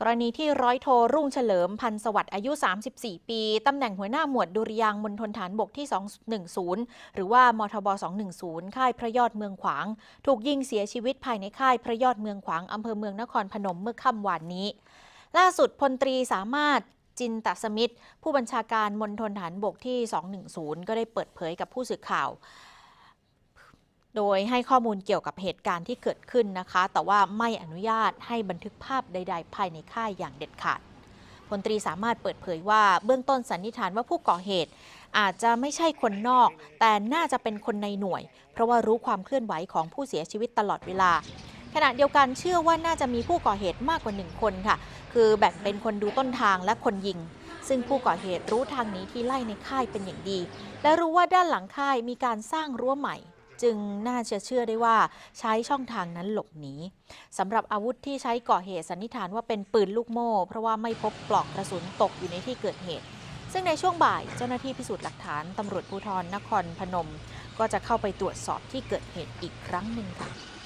กรณีที่ร้อยโทรุ่งเฉลิมพันธ์สวัสดิ์อายุ 34 ปี ตำแหน่งหัวหน้าหมวดดุริยางมณฑลฐานบกที่ 210 หรือว่ามทบ 210 ค่ายพระยอดเมืองขวาง ถูกยิงเสียชีวิตภายในค่ายพระยอดเมืองขวาง อำเภอเมืองนครพนมเมื่อค่ำวานนี้ ล่าสุดพลตรีสามารถจินตสมิทธ์ผู้บัญชาการมณฑลฐานบกที่ 210 ก็ได้เปิดเผยกับผู้สื่อข่าว โดยให้ข้อมูลเกี่ยวกับเหตุการณ์ที่เกิดขึ้นนะคะ แต่ว่าไม่อนุญาตให้บันทึกภาพใด ๆ ภายในค่ายอย่างเด็ดขาดพลตรีสามารถเปิดเผยว่าเบื้องต้นสันนิษฐานว่าผู้ก่อเหตุ อาจจะไม่ใช่คนนอก แต่น่าจะเป็นคนในหน่วย เพราะว่ารู้ความเคลื่อนไหวของผู้เสียชีวิตตลอดเวลา ขณะเดียวกันเชื่อว่าน่าจะมีผู้ก่อเหตุมากกว่าหนึ่งคนค่ะ คือแบ่งเป็นคนดูต้นทางและคนยิง ซึ่งผู้ก่อเหตุรู้ทางหนี้ที่ไล่ในค่ายเป็นอย่างดี และรู้ว่าด้านหลังค่ายมีการสร้างรั้วใหม่ จึงน่าจะเชื่อได้ว่าใช้ช่องทางนั้นหลบหนีสำหรับอาวุธที่ใช้ก่อเหตุสันนิษฐานว่าเป็นปืนลูกโม่ เพราะว่าไม่พบปลอกกระสุนตกอยู่ในที่เกิดเหตุ ซึ่งในช่วงบ่ายเจ้าหน้าที่พิสูจน์หลักฐานตำรวจภูธรนครพนม ก็จะเข้าไปตรวจสอบที่เกิดเหตุอีกครั้งหนึ่งค่ะ